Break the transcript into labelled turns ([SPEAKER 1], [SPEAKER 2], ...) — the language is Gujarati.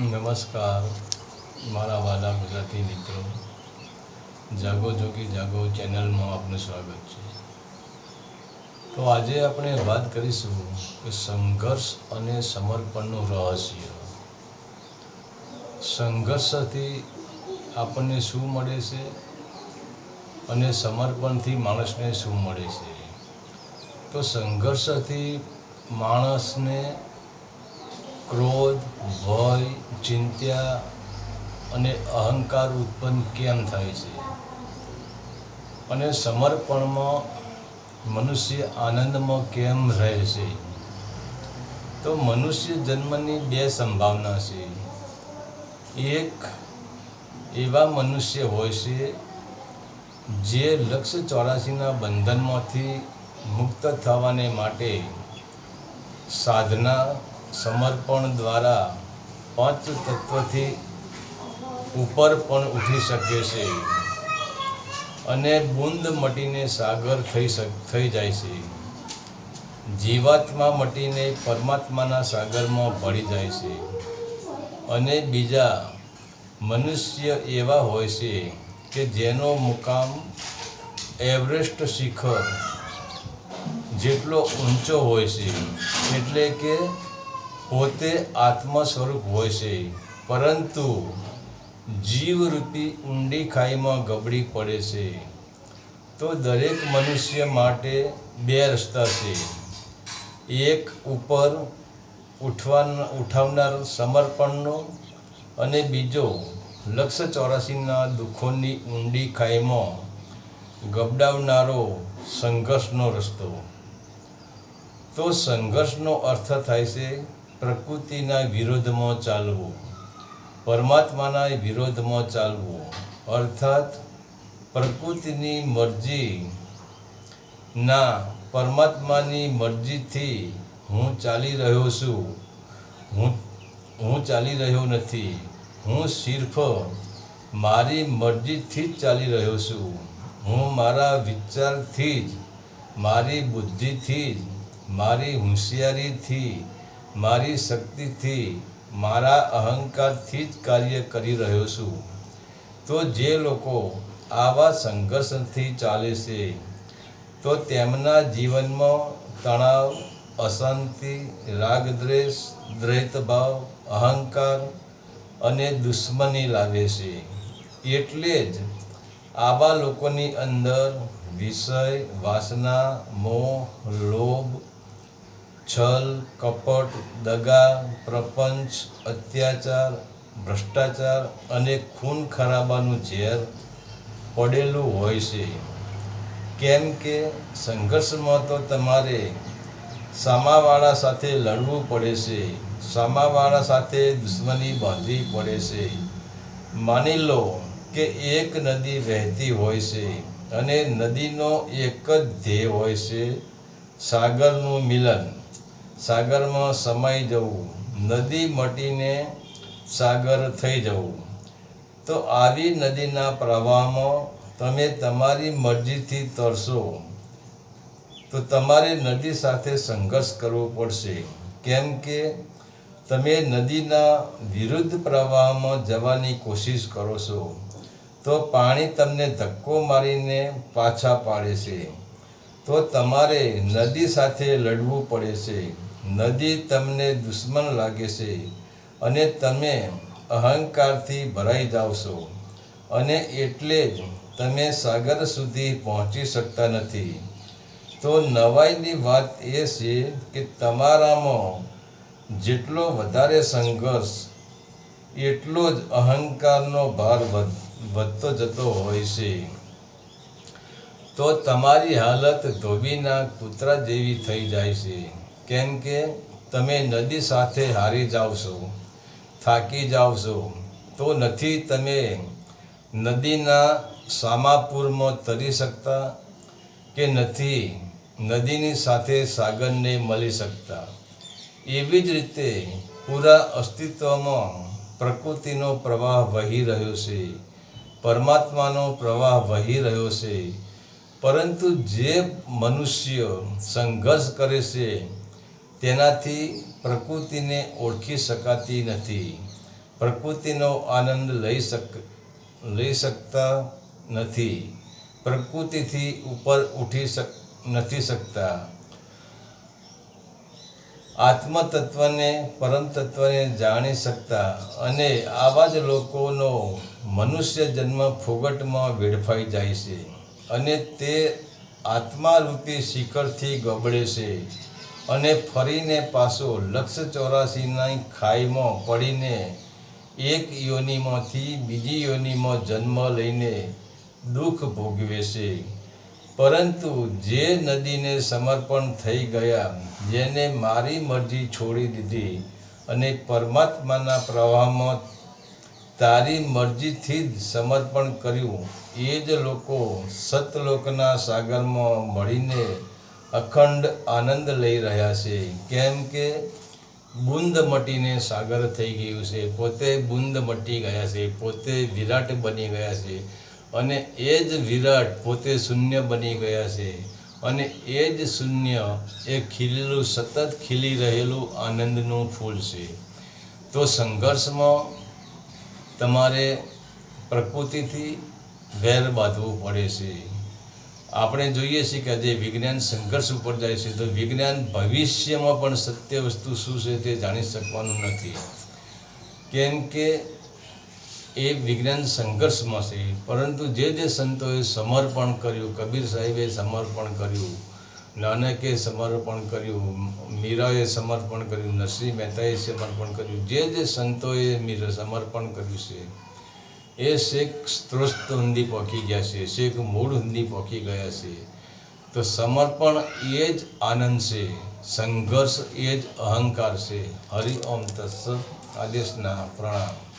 [SPEAKER 1] નમસ્કાર. મારા વાલા ગુજરાતી મિત્રો. જાગો જોગી જાગો ચેનલમાં આપનું સ્વાગત છે. તો આજે આપણે વાત કરીશું કે સંઘર્ષ અને સમર્પણનું રહસ્ય. સંઘર્ષથી આપણને શું મળે છે? અને સમર્પણથી માણસને શું મળે છે? તો સંઘર્ષથી માણસને ક્રોધ, ભય ચિંત્યા અને અહંકાર ઉત્પન્ન કેમ થાય છે? અને સમર્પણમાં મનુષ્ય આનંદમાં કેમ રહે છે? તો મનુષ્ય જન્મની બે સંભાવના છે. એક એવા મનુષ્ય હોય છે જે લક્ષ્ય ચોરાસીના બંધનમાંથી મુક્ત થવાને માટે સાધના સમર્પણ દ્વારા પાંચ તત્વથી ઉપર પણ ઉઠી શકે છે અને બુંદ મટીને સાગર થઈ થઈ જાય છે. જીવાત્મા મટીને પરમાત્માના સાગરમાં ભળી જાય છે અને બીજા મનુષ્ય એવા હોય છે કે જેનો મુકામ એવરેસ્ટ શિખર જેટલો ઊંચો હોય છે, એટલે કે પોતે આત્મ સ્વરૂપ હોય છે. પરંતુ જીવરૂપી ઊંડી ખાઈમાં ગબડી પડે છે. તો દરેક મનુષ્ય માટે બે રસ્તા છે. એક ઉપર ઉઠવા ઉઠાવનાર સમર્પણનો અને બીજો લક્ષ ચોરાસીના દુઃખોની ઊંડી ખાઈમાં ગબડાવનારો સંઘર્ષનો રસ્તો. તો સંઘર્ષનો અર્થ થાય છે પ્રકૃતિના વિરોધમાં ચાલવું, પરમાત્માના વિરોધમાં ચાલવું, અર્થાત પ્રકૃતિની મરજી ના પરમાત્માની મરજીથી હું ચાલી રહ્યો છું. હું હું ચાલી રહ્યો નથી. હું સિર્ફ મારી મરજીથી જ ચાલી રહ્યો છું. હું મારા વિચારથી જ, મારી બુદ્ધિથી જ, મારી હોશિયારીથી મારી શક્તિથી મારા અહંકારથી જ કાર્ય કરી રહ્યો છું. તો જે લોકો આવા સંઘર્ષથી ચાલે છે, તો તેમના જીવનમાં તણાવ, અશાંતિ, રાગદ્વેષ, દ્વૈતભાવ, અહંકાર અને દુશ્મની લાવે છે. એટલે જ આવા લોકોની અંદર વિષય, વાસના, મોહ, લોભ છલ, કપટ, દગા, પ્રપંચ, અત્યાચાર, ભ્રષ્ટાચાર અને ખૂન ખરાબાનું ઝેર પડેલું હોય છે. કેમ કે સંઘર્ષમાં તો તમારે સામાવાળા સાથે લડવું પડે છે. સામાવાળા સાથે દુશ્મની બાંધવી પડે છે. માની લો કે એક નદી વહેતી હોય છે અને નદીનો એક જ ધ્યેય હોય છે સાગરનું મિલન. સાગરમાં સમાઈ જવું, નદી મટીને સાગર થઈ જવું. તો આવી નદીના પ્રવાહમાં તમે તમારી મરજીથી તરશો. તો તમારે નદી સાથે સંઘર્ષ કરવો પડશે. કેમ કે તમે નદીના વિરુદ્ધ પ્રવાહમાં જવાની કોશિશ કરો છો. તો પાણી તમને ધક્કો મારીને પાછા પાડે છે. તો તમારે નદી સાથે લડવું પડે છે. નદી તમને દુશ્મન લાગે છે અને તમે અહંકારથી ભરાઈ છો. અને એટલે જ તમે સાગર સુધી પહોંચી શકતા નથી. તો નવાઈની વાત એ છે કે તમારામાં જેટલો વધારે સંઘર્ષ, એટલો જ અહંકારનો ભાર વધ, વધતો જતો હોય છે. તો તમારી હાલત ધોબીના કૂતરા જેવી થઈ જાય છે. કેમ કે તમે નદી સાથે હારી છો, થાકી છો, તો નથી તમે નદીના સામાપુરમાં તરી શકતા કે નથી નદીની સાથે સાગરને મળી શકતા? એવી જ રીતે પૂરા અસ્તિત્વમાં પ્રકૃતિનો પ્રવાહ વહી રહ્યો છે, પરમાત્માનો પ્રવાહ વહી રહ્યો છે. પરંતુ જે મનુષ્ય સંઘર્ષ કરે છે તેનાથી પ્રકૃતિને ઓળખી શકાતી નથી. પ્રકૃતિનો આનંદ લઈ શક, લઈ શકતા નથી. પ્રકૃતિથી ઉપર ઉઠી શક, નથી શકતા. આત્મતત્વને પરમ તત્વને જાણી શકતા અને આવા જ લોકોનો મનુષ્ય જન્મ ફોગટમાં વેડફાઈ જાય છે અને તે આત્મારૂપી શિખરથી ગબડે છે. અને ફરીને પાછો લક્ષ ચોરાસીની ખાઈમાં પડીને એક યોનિમાંથી બીજી યોનિમાં જન્મ લઈને દુઃખ ભોગવે છે. પરંતુ જે નદીને સમર્પણ થઈ ગયા, જેને મારી મરજી છોડી દીધી અને પરમાત્માના પ્રવાહમાં તારી મરજીથી જ સમર્પણ કર્યું, એ જ લોકો સતલોકના સાગરમાં મળીને અખંડ આનંદ લઈ રહ્યા છે. કેમ કે બુંદ મટીને સાગર થઈ ગયું છે. પોતે બુંદ મટી ગયા છે. પોતે વિરાટ બની ગયા છે. અને એ જ વિરાટ પોતે શૂન્ય બની ગયા છે. અને એ જ શૂન્ય એ ખીલેલું, સતત ખીલી રહેલું આનંદનું ફૂલ છે. તો સંઘર્ષમાં તમારે પ્રકૃતિથી વેર બાંધવું પડે છે. આપણે જોઈએ છીએ કે આજે વિજ્ઞાન સંઘર્ષ ઉપર જાય છે, તો વિજ્ઞાન ભવિષ્યમાં પણ સત્ય વસ્તુ શું છે તે જાણી શકવાનું નથી. કેમ કે એ વિજ્ઞાન સંઘર્ષમાં છે, પરંતુ જે જે સંતોએ સમર્પણ કર્યું, કબીર સાહેબે સમર્પણ કર્યું, નાનકે સમર્પણ કર્યું, મીરાએ સમર્પણ કર્યું, નરસિંહ મહેતાએ સમર્પણ કર્યું, જે જે સંતોએ મીરા સમર્પણ કર્યું છે એ શેખ સ્ત્રોસ્ત સુધી પહોંચી ગયા છે શેખ મૂળ સુધી પહોંચી ગયા છે. તો સમર્પણ એ જ આનંદ છે, સંઘર્ષ એ જ અહંકાર છે. હરિ ઓમ તત્સ આદેશના પ્રણામ.